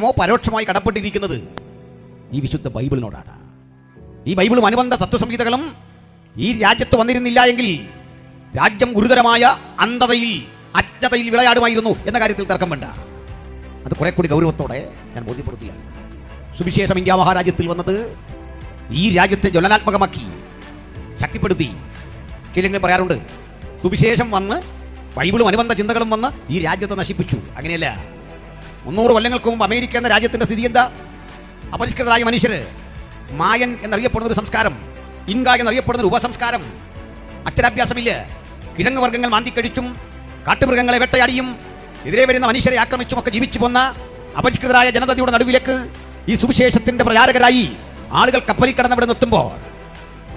പ്രത്യക്ഷമോ പരോക്ഷമായി കടപ്പെട്ടിരിക്കുന്നത് ഈ വിശുദ്ധ ബൈബിളിനോടാണ്. ഈ ബൈബിളും അനുബന്ധ തത്വസംഹിതകളും ഈ രാജ്യത്ത് വന്നിരുന്നില്ല എങ്കിൽ രാജ്യം ഗുരുതരമായ അന്ധതയിൽ അജ്ഞതയിൽ വിളയാടുമായിരുന്നു എന്ന കാര്യത്തിൽ തർക്കം വേണ്ട. അത് കുറെ കൂടി ഗൗരവത്തോടെ ഞാൻ ബോധ്യപ്പെടുത്തുകയാണ്. സുവിശേഷം ഇന്ത്യ മഹാരാജ്യത്തിൽ വന്നത് ഈ രാജ്യത്തെ ജ്വലനാത്മകമാക്കി ശക്തിപ്പെടുത്തി. ചിലെങ്കിലും പറയാറുണ്ട് സുവിശേഷം വന്ന് ബൈബിളും അനുബന്ധ ചിന്തകളും വന്ന് ഈ രാജ്യത്തെ നശിപ്പിച്ചു. അങ്ങനെയല്ല. മുന്നൂറ് കൊല്ലങ്ങൾക്ക് മുമ്പ് അമേരിക്ക എന്ന രാജ്യത്തിന്റെ സ്ഥിതി എന്താ? അപരിഷ്കൃതരായ മനുഷ്യര് മായൻ എന്നറിയപ്പെടുന്ന ഒരു സംസ്കാരം ഇൻക എന്നറിയപ്പെടുന്ന ഒരു ഉപസംസ്കാരം അക്ഷരാഭ്യാസമില്ല? കിഴങ്ങ് വർഗങ്ങൾ മാന്തിക്കഴിച്ചും കാട്ടുമൃഗങ്ങളെ വെട്ടയാടിയും എതിരെ വരുന്ന മനുഷ്യരെ ആക്രമിച്ചും ഒക്കെ ജീവിച്ചു പോന്ന അപരിഷ്കൃതരായ ജനതയുടെ നടുവിലേക്ക് ഈ സുവിശേഷത്തിന്റെ പ്രചാരകരായി ആളുകൾ കപ്പലിൽ കടന്നവിടെ നിർത്തുമ്പോൾ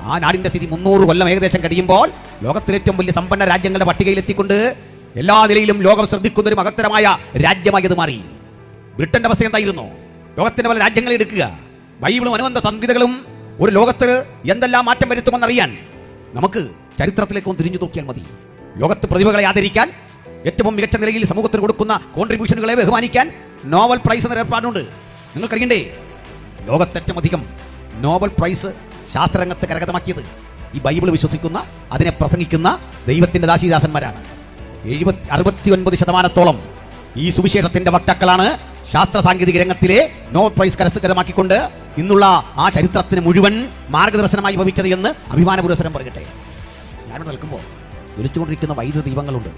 ആ നാടിന്റെ സ്ഥിതി മുന്നൂറ് കൊല്ലം ഏകദേശം കഴിയുമ്പോൾ ലോകത്തിലെ ഏറ്റവും വലിയ സമ്പന്ന രാജ്യങ്ങളുടെ പട്ടികയിലെത്തിക്കൊണ്ട് എല്ലാ നിലയിലും ലോകം ശ്രദ്ധിക്കുന്ന ഒരു മഹത്തരമായ രാജ്യമായി അത് മാറി. ബ്രിട്ടന്റെ അവസ്ഥ എന്തായിരുന്നു? ലോകത്തിന്റെ പല രാജ്യങ്ങളെ എടുക്കുക. ബൈബിളും അനുബന്ധ സംഹിതകളും ഒരു ലോകത്ത് എന്തെല്ലാം മാറ്റം വരുത്തുമെന്നറിയാൻ നമുക്ക് ചരിത്രത്തിലേക്ക് ഒന്ന് തിരിഞ്ഞു നോക്കിയാൽ മതി. ലോകത്ത് പ്രതിഭകളെ ആദരിക്കാൻ ഏറ്റവും മികച്ച നിലയിൽ സമൂഹത്തിന് കൊടുക്കുന്ന കോൺട്രിബ്യൂഷനുകളെ ബഹുമാനിക്കാൻ നോവൽ പ്രൈസ് എന്ന ഏർപ്പാടുണ്ട്. നിങ്ങൾക്കറിയണ്ടേ? ലോകത്ത് ഏറ്റവും അധികം നോവൽ പ്രൈസ് ശാസ്ത്രരംഗത്ത് കരകതമാക്കിയത് ഈ ബൈബിൾ വിശ്വസിക്കുന്ന അതിനെ പ്രസംഗിക്കുന്ന ദൈവത്തിന്റെ ദാസീദാസന്മാരാണ്. എഴുപത്തി അറുപത്തി ഒൻപത് ശതമാനത്തോളം ഈ സുവിശേഷത്തിന്റെ വക്താക്കളാണ് ശാസ്ത്ര സാങ്കേതിക രംഗത്തിലെ നോബൽ പ്രൈസ് കരസ്ഥകരമാക്കിക്കൊണ്ട് ഇന്നുള്ള ആ ചരിത്രത്തിന് മുഴുവൻ മാർഗദർശനമായി ഭവിച്ചത് എന്ന് അഭിമാന പുരസ്സരം പറയട്ടെ. ഞാനിവിടെ നിൽക്കുമ്പോൾ ജ്വലിച്ചുകൊണ്ടിരിക്കുന്ന വൈദ്യുത ദീപങ്ങളുണ്ട്.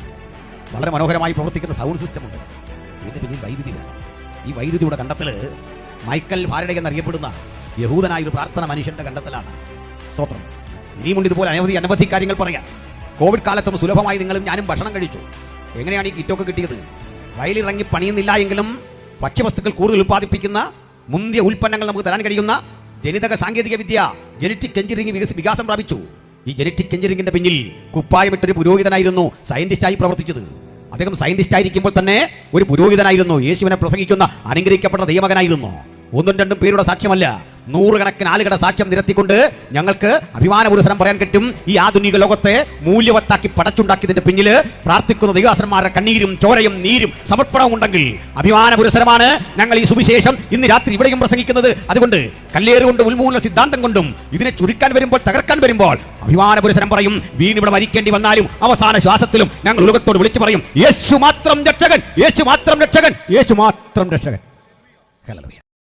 വളരെ മനോഹരമായി പ്രവർത്തിക്കുന്ന സൗണ്ട് സിസ്റ്റമുണ്ട് ഇതിന്റെ പിന്നിൽ വൈദ്യുതി ഈ വൈദ്യുതിയുടെ കണ്ടെത്തൽ മൈക്കൽ ഫാരഡെ എന്നറിയപ്പെടുന്ന യഹൂദനായ ഒരു പ്രാർത്ഥന മനുഷ്യന്റെ കണ്ടെത്തലാണ് സ്തോത്രം. ഇനിയുമുണ്ട് ഇതുപോലെ അനവധി അനവധി കാര്യങ്ങൾ പറയാം കോവിഡ് കാലത്തും സുലഭമായി നിങ്ങളും ഞാനും ഭക്ഷണം കഴിച്ചു. എങ്ങനെയാണ് ഈ കിറ്റൊക്കെ കിട്ടിയത്? വയലിറങ്ങി പണിയുന്നില്ല എങ്കിലും ഭക്ഷ്യവസ്തുക്കൾ കൂടുതൽ ഉൽപ്പാദിപ്പിക്കുന്ന മുന്തിയ ഉൽപ്പന്നങ്ങൾ നമുക്ക് തരാൻ കഴിയുന്ന ജനിതക സാങ്കേതിക വിദ്യ ജനറ്റിക് എഞ്ചിനീയറിംഗ് വികസ പ്രാപിച്ചു. ഈ ജനറ്റിക് എഞ്ചിനീയറിംഗിന്റെ പിന്നിൽ കുപ്പായമിട്ടൊരു പുരോഹിതനായിരുന്നു സയന്റിസ്റ്റായി പ്രവർത്തിച്ചത്. അദ്ദേഹം സയന്റിസ്റ്റ് ആയിരിക്കുമ്പോൾ തന്നെ ഒരു പുരോഹിതനായിരുന്നു. യേശുവിനെ പ്രസംഗിക്കുന്ന അനുഗ്രഹിക്കപ്പെട്ട ദൈവമകനായിരുന്നു. ഒന്നും രണ്ടും പേരുടെ സാക്ഷ്യമല്ല. നൂറുകണക്കിന് ആളുകളുടെ സാക്ഷ്യം നിരത്തിക്കൊണ്ട് ഞങ്ങൾക്ക് അഭിമാന പുരസരം പറയാൻ കിട്ടും ഈ ആധുനിക ലോകത്തെ മൂല്യവത്താക്കി പടച്ചുണ്ടാക്കിയതിന്റെ പിന്നിൽ പ്രാർത്ഥിക്കുന്ന ദൈവാസന്മാരുടെ കണ്ണീരും ചോരയും നീരും സമർപ്പണവും ഉണ്ടെങ്കിൽ അഭിമാന പുരസരമാണ് ഞങ്ങൾ ഈ സുവിശേഷം ഇന്ന് രാത്രി ഇവിടെയും പ്രസംഗിക്കുന്നത്. അതുകൊണ്ട് കല്ലേറുകൊണ്ട് ഉന്മൂലന സിദ്ധാന്തം കൊണ്ടും ഇതിനെ ചുരുക്കാൻ വരുമ്പോൾ തകർക്കാൻ വരുമ്പോൾ അഭിമാന പുരസരം പറയും. ഇവിടെ മരിക്കേണ്ടി വന്നാലും അവസാന ശ്വാസത്തിലും ഞങ്ങൾ ഉലകത്തോട് വിളിച്ചു പറയും യേശു മാത്രം രക്ഷകൻ യേശു മാത്രം രക്ഷകൻ യേശു മാത്രം രക്ഷകൻ. ഹല്ലേലൂയ.